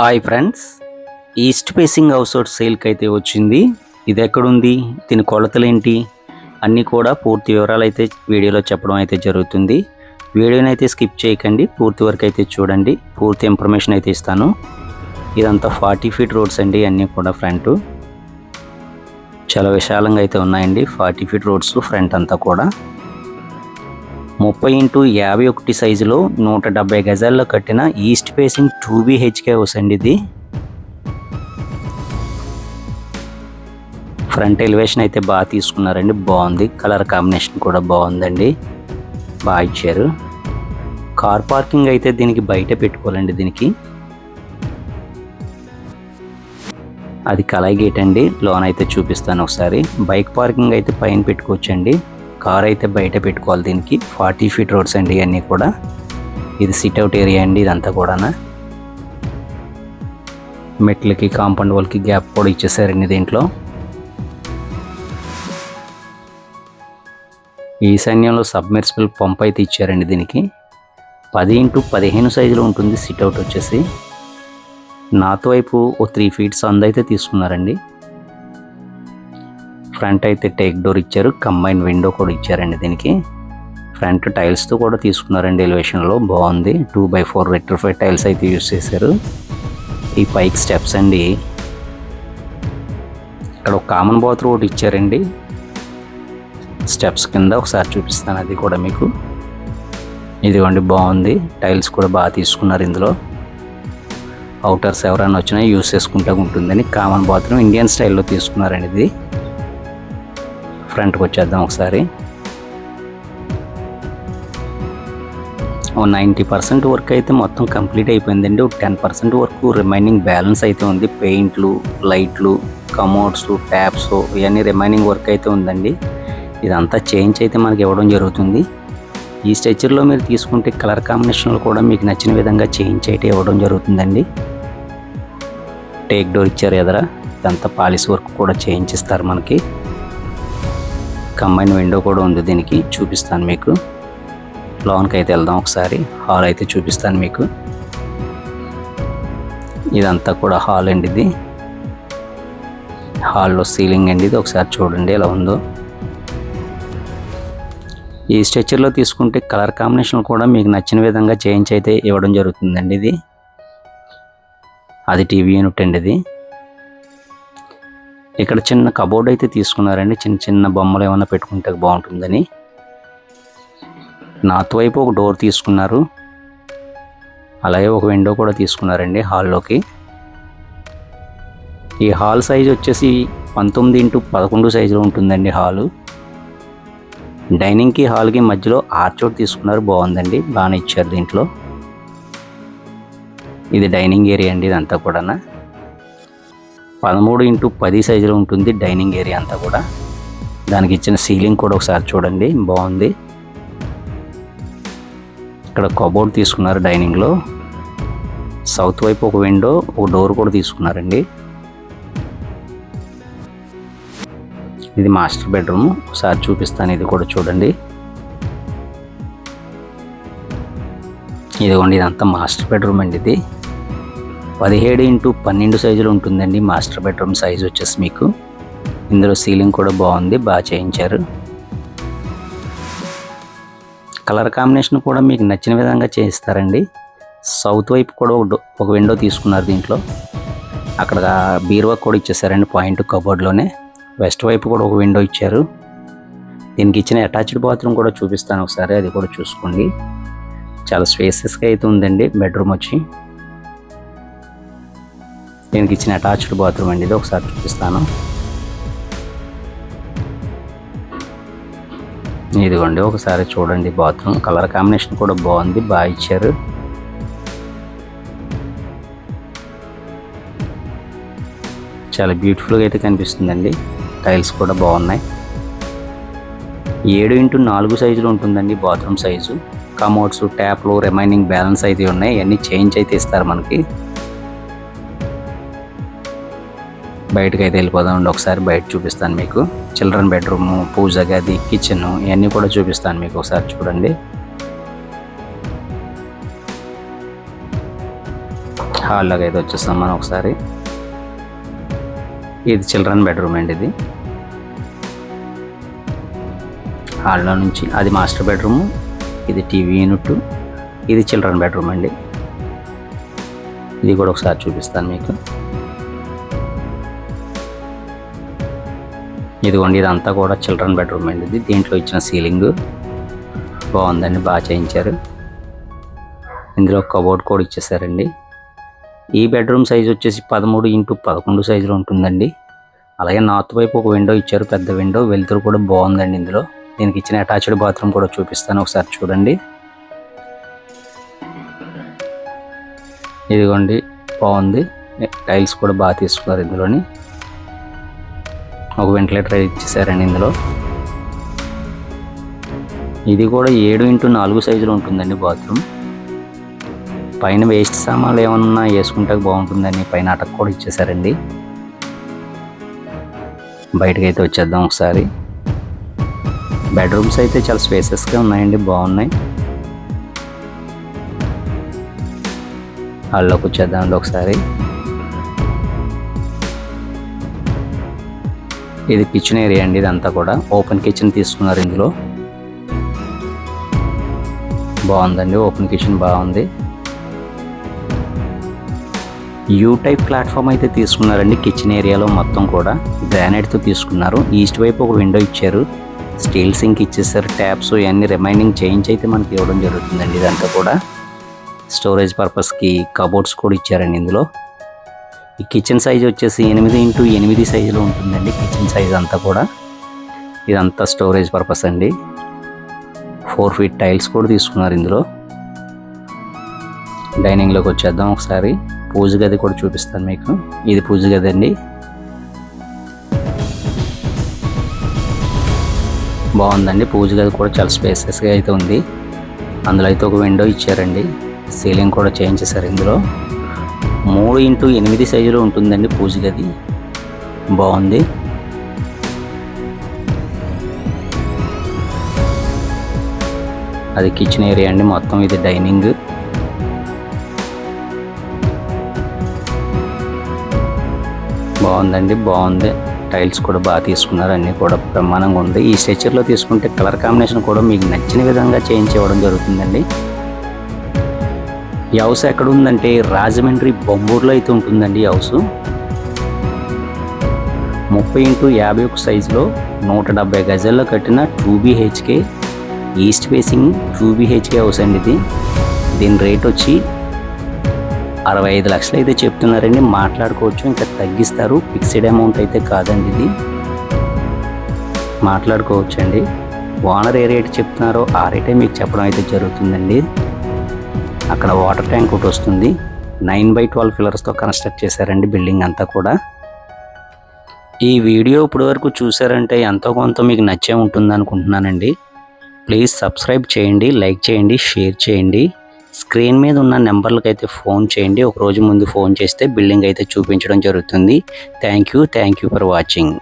Hi friends east facing house out సేల్కి అయితే వచ్చింది. ఇది ఎక్కడుంది? దీని కొలతలేంటి? అన్నీ కూడా పూర్తి వివరాలు అయితే వీడియోలో చెప్పడం అయితే జరుగుతుంది. వీడియోని అయితే స్కిప్ చేయకండి. పూర్తి వరకు అయితే చూడండి. పూర్తి ఇన్ఫర్మేషన్ అయితే ఇస్తాను. ఇదంతా ఫార్టీ ఫీట్ రోడ్స్ అండి. అన్నీ కూడా ఫ్రంట్. చాలా విశాలంగా అయితే ఉన్నాయండి. ఫార్టీ ఫీట్ రోడ్స్ ఫ్రంట్ అంతా కూడా. ముప్పై ఇంటూ యాభై ఒకటి సైజులో నూట డెబ్బై గజాల్లో కట్టిన east facing two BHK house అండి ఇది. ఫ్రంట్ ఎలివేషన్ అయితే బాగా తీసుకున్నారండి బాగుంది. కలర్ కాంబినేషన్ కూడా బాగుందండి. బాగా ఇచ్చారు. కార్ పార్కింగ్ అయితే దీనికి బయట పెట్టుకోవాలండి దీనికి. అది కలాయి గేట్ అండి లోన్ అయితే చూపిస్తాను ఒకసారి. బైక్ పార్కింగ్ అయితే పైన పెట్టుకోవచ్చండి. కార్ అయితే బయట పెట్టుకోవాలి దీనికి. ఫార్టీ ఫీట్ రోడ్స్ అండి ఇవన్నీ కూడా. ఇది సిట్అవుట్ ఏరియా అండి ఇదంతా కూడా మెట్లకి కాంపౌండ్ వాళ్ళకి గ్యాప్ కూడా ఇచ్చేసారండి దీంట్లో. ఈశాన్యంలో సబ్మెర్సిబుల్ పంప్ అయితే ఇచ్చారండి దీనికి. పది ఇంటూ పదిహేను సైజులో ఉంటుంది సిట్అవుట్ వచ్చేసి. నాతో వైపు ఓ త్రీ ఫీట్ అందైతే అయితే తీసుకున్నారండి. ఫ్రంట్ అయితే టేక్ డోర్ ఇచ్చారు కంబైన్ విండో కూడా ఇచ్చారండి దీనికి. ఫ్రంట్ టైల్స్తో కూడా తీసుకున్నారండి ఎలివేషన్లో బాగుంది. Two by four vitrified tiles అయితే యూస్ చేశారు. ఈ పైక్ స్టెప్స్ అండి. ఇక్కడ ఒక కామన్ బాత్రూమ్ ఒకటి ఇచ్చారండి. స్టెప్స్ కింద ఒకసారి చూపిస్తాను అది కూడా మీకు. ఇదిగోండి బాగుంది. టైల్స్ కూడా బాగా తీసుకున్నారు ఇందులో. అవుటర్స్ ఎవరైనా వచ్చినా యూస్ చేసుకుంటూ ఉంటుందని కామన్ బాత్రూమ్ ఇండియన్ స్టైల్లో తీసుకున్నారండి ఇది. ఫ్రంట్కి వచ్చేద్దాం ఒకసారి. ఓ నైంటీ పర్సెంట్ వర్క్ అయితే మొత్తం కంప్లీట్ అయిపోయిందండి. ఒక టెన్ పర్సెంట్ వరకు రిమైనింగ్ బ్యాలెన్స్ అయితే ఉంది. పెయింట్లు లైట్లు కమోడ్స్ ట్యాప్స్ ఇవన్నీ రిమైనింగ్ వర్క్ అయితే ఉందండి. ఇదంతా చేంజ్ అయితే మనకి ఇవ్వడం జరుగుతుంది. ఈ స్ట్రెచర్లో మీరు తీసుకుంటే కలర్ కాంబినేషన్లు కూడా మీకు నచ్చిన విధంగా చేంజ్ అయితే ఇవ్వడం జరుగుతుందండి. టేక్ డోర్ ఇచ్చారు ఎదరా. ఇదంతా పాలిస్ వర్క్ కూడా చేయించిస్తారు మనకి. కంబైన్ విండో కూడా ఉంది దీనికి. చూపిస్తాను మీకు. లోన్కి అయితే వెళ్దాం ఒకసారి. హాల్ అయితే చూపిస్తాను మీకు. ఇదంతా కూడా హాల్ అండి ఇది. హాల్లో సీలింగ్ అండి ఇది. ఒకసారి చూడండి ఎలా ఉందో. ఈ స్ట్రెచర్లో తీసుకుంటే కలర్ కాంబినేషన్ కూడా మీకు నచ్చిన విధంగా చేంజ్ అయితే ఇవ్వడం జరుగుతుందండి ఇది. అది టీవీ యూనిట్ అండి ఇది. ఇక్కడ చిన్న కబోర్డ్ అయితే తీసుకున్నారండి. చిన్న చిన్న బొమ్మలు ఏమైనా పెట్టుకుంటే బాగుంటుందని. నార్త్ వైపు ఒక డోర్ తీసుకున్నారు. అలాగే ఒక విండో కూడా తీసుకున్నారండి హాల్లోకి. ఈ హాల్ సైజ్ వచ్చేసి పంతొమ్మిది ఇంటూ పదకొండు సైజులో ఉంటుందండి హాలు. డైనింగ్కి హాల్కి మధ్యలో ఆర్చోట్ తీసుకున్నారు. బాగుందండి. బాగానే ఇచ్చారు దీంట్లో. ఇది డైనింగ్ ఏరియా అండి ఇదంతా కూడా పదమూడు ఇంటూ పది సైజులో ఉంటుంది డైనింగ్ ఏరియా అంతా కూడా. దానికి ఇచ్చిన సీలింగ్ కూడా ఒకసారి చూడండి బాగుంది. ఇక్కడ కబోర్డ్ తీసుకున్నారు డైనింగ్లో సౌత్ వైపు ఒక విండో ఒక డోర్ కూడా తీసుకున్నారండి. ఇది మాస్టర్ బెడ్రూమ్ ఒకసారి చూపిస్తాను ఇది కూడా చూడండి. ఇదిగోండి ఇదంతా మాస్టర్ బెడ్రూమ్ అండి ఇది. పదిహేడు ఇంటూ పన్నెండు సైజులో ఉంటుందండి మాస్టర్ బెడ్రూమ్ సైజ్ వచ్చేసి మీకు. ఇందులో సీలింగ్ కూడా బాగుంది బాగా చేయించారు. కలర్ కాంబినేషన్ కూడా మీకు నచ్చిన విధంగా చేయిస్తారండి. సౌత్ వైపు కూడా ఒక విండో తీసుకున్నారు దీంట్లో. అక్కడ బీరువా కూడా ఇచ్చేసారండి పాయింట్ కబోర్డ్లోనే. వెస్ట్ వైపు కూడా ఒక విండో ఇచ్చారు. దీనికి ఇచ్చిన అటాచ్డ్ బాత్రూమ్ కూడా చూపిస్తాను ఒకసారి అది కూడా చూసుకోండి. చాలా స్పేసెస్గా అయితే ఉందండి బెడ్రూమ్ వచ్చి. దీనికి ఇచ్చిన అటాచ్డ్ బాత్రూమ్ అండి. ఇది ఒకసారి చూపిస్తాను. ఇదిగోండి ఒకసారి చూడండి బాత్రూమ్ కలర్ కాంబినేషన్ కూడా బాగుంది. బాగా ఇచ్చారు. చాలా బ్యూటిఫుల్గా అయితే కనిపిస్తుందండి. టైల్స్ కూడా బాగున్నాయి. ఏడు ఇంటూ నాలుగు సైజులో ఉంటుందండి బాత్రూమ్ సైజు కమోడ్స్ ట్యాప్లు రిమైనింగ్ బ్యాలెన్స్ అయితే ఉన్నాయి. అన్నీ చేంజ్ అయితే ఇస్తారు మనకి. బయటకు అయితే వెళ్ళిపోదామండి ఒకసారి బయట చూపిస్తాను మీకు. చిల్డ్రన్ బెడ్రూమ్ పూజ గది కిచెన్ ఇవన్నీ కూడా చూపిస్తాను మీకు ఒకసారి చూడండి. హాల్లోకి అయితే వచ్చేస్తాం మనం ఒకసారి. ఇది చిల్డ్రన్ బెడ్రూమ్ అండి ఇది. హాల్లో నుంచి అది మాస్టర్ బెడ్రూమ్ ఇది టీవీ యూనిట్ ఇది చిల్డ్రన్ బెడ్రూమ్ అండి. ఇది కూడా ఒకసారి చూపిస్తాను మీకు. ఇదిగోండి ఇదంతా కూడా చిల్డ్రన్ బెడ్రూమ్ అండి ఇది. దీంట్లో ఇచ్చిన సీలింగ్ బాగుందండి బాగా చేయించారు. ఇందులో కబోర్డ్ కూడా ఇచ్చేసారండి. ఈ బెడ్రూమ్ సైజ్ వచ్చేసి పదమూడు ఇంటూ పదకొండు సైజులో ఉంటుందండి. అలాగే నార్త్ వైపు ఒక విండో ఇచ్చారు పెద్ద విండో. వెలుతురు కూడా బాగుందండి ఇందులో. దీనికి ఇచ్చిన అటాచ్డ్ బాత్రూమ్ కూడా చూపిస్తాను ఒకసారి చూడండి. ఇదిగోండి బాగుంది. టైల్స్ కూడా బాగా తీసుకున్నారు ఇందులోని. ఒక వెంటిలేటర్ ఇచ్చేసారండి ఇందులో. ఇది కూడా ఏడు ఇంటూ నాలుగు సైజులో ఉంటుందండి బాత్రూమ్. పైన వేస్ట్ సామాన్లు ఏమన్నా వేసుకుంటే బాగుంటుందని పైన అటక్ కూడా ఇచ్చేసారండి. బయటకు అయితే వచ్చేద్దాం ఒకసారి. బెడ్రూమ్స్ అయితే చాలా స్పేసెస్గా ఉన్నాయండి బాగున్నాయి. హాల్లోకి వచ్చేద్దామండి ఒకసారి. ఇది కిచెన్ ఏరియా అండి ఇదంతా కూడా. ఓపెన్ కిచెన్ తీసుకున్నారు ఇందులో. బాగుందండి ఓపెన్ కిచెన్ బాగుంది. యూ టైప్ ప్లాట్ఫామ్ అయితే తీసుకున్నారండి కిచెన్ ఏరియాలో మొత్తం కూడా. గ్రానైట్తో తీసుకున్నారు. ఈస్ట్ వైపు ఒక విండో ఇచ్చారు. స్టీల్ సింక్ ఇచ్చేసారు. ట్యాప్స్ ఇవన్నీ రిమైనింగ్ చేంజ్ అయితే మనకి ఇవ్వడం జరుగుతుందండి ఇదంతా కూడా. స్టోరేజ్ పర్పస్కి కబోర్డ్స్ కూడా ఇచ్చారండి ఇందులో. ఈ కిచెన్ సైజ్ వచ్చేసి ఎనిమిది ఇంటూ ఎనిమిది సైజులో ఉంటుందండి కిచెన్ సైజ్ అంతా కూడా. ఇదంతా స్టోరేజ్ పర్పస్ అండి. ఫోర్ ఫీట్ టైల్స్ కూడా తీసుకున్నారు ఇందులో. డైనింగ్లోకి వచ్చేద్దాం ఒకసారి. పూజ గది కూడా చూపిస్తాను మీకు. ఇది పూజ గది అండి. బాగుందండి. పూజ గది కూడా చాలా స్పేసెస్గా అయితే ఉంది. అందులో అయితే ఒక విండో ఇచ్చారండి. సీలింగ్ కూడా చేయించేశారు ఇందులో. మూడు ఇంటూ ఎనిమిది సైజులో ఉంటుందండి పూజ గది. బాగుంది. అది కిచెన్ ఏరియా అండి మొత్తం ఇది డైనింగ్ బాగుందండి బాగుంది. టైల్స్ కూడా బాగా తీసుకున్నారు అన్నీ కూడా ప్రమాణంగా ఉంది. ఈ స్ట్రెచర్లో తీసుకుంటే కలర్ కాంబినేషన్ కూడా మీకు నచ్చిన విధంగా చేంజ్ ఇవ్వడం జరుగుతుందండి. ఈ హౌస్ ఎక్కడ ఉందంటే రాజమండ్రి బొంబూరులో అయితే ఉంటుందండి ఈ హౌస్. ముప్పై ఇంటూ యాభై ఒక సైజులో నూట డెబ్బై గజాల్లో కట్టిన two BHK east facing two BHK house అండి ఇది. దీని రేట్ వచ్చి అరవై ఐదు లక్షలు అయితే చెప్తున్నారండి. మాట్లాడుకోవచ్చు ఇంకా తగ్గిస్తారు. ఫిక్స్డ్ అమౌంట్ అయితే కాదండి ఇది. మాట్లాడుకోవచ్చు అండి ఓనర్ ఏ రేట్ చెప్తున్నారో ఆ రేటే మీకు చెప్పడం అయితే జరుగుతుందండి. అక్కడ వాటర్ ట్యాంక్ ఒకటి వస్తుంది. నైన్ బై ట్వెల్వ్ ఫిల్లర్స్తో కన్స్ట్రక్ట్ చేశారండి బిల్డింగ్ అంతా కూడా. ఈ వీడియో ఇప్పటి వరకు చూసారంటే ఎంతో కొంత మీకు నచ్చే ఉంటుంది అనుకుంటున్నానండి. ప్లీజ్ సబ్స్క్రైబ్ చేయండి లైక్ చేయండి షేర్ చేయండి. స్క్రీన్ మీద ఉన్న నెంబర్లకు అయితే ఫోన్ చేయండి. ఒక రోజు ముందు ఫోన్ చేస్తే బిల్డింగ్ అయితే చూపించడం జరుగుతుంది. Thank you thank you for watching.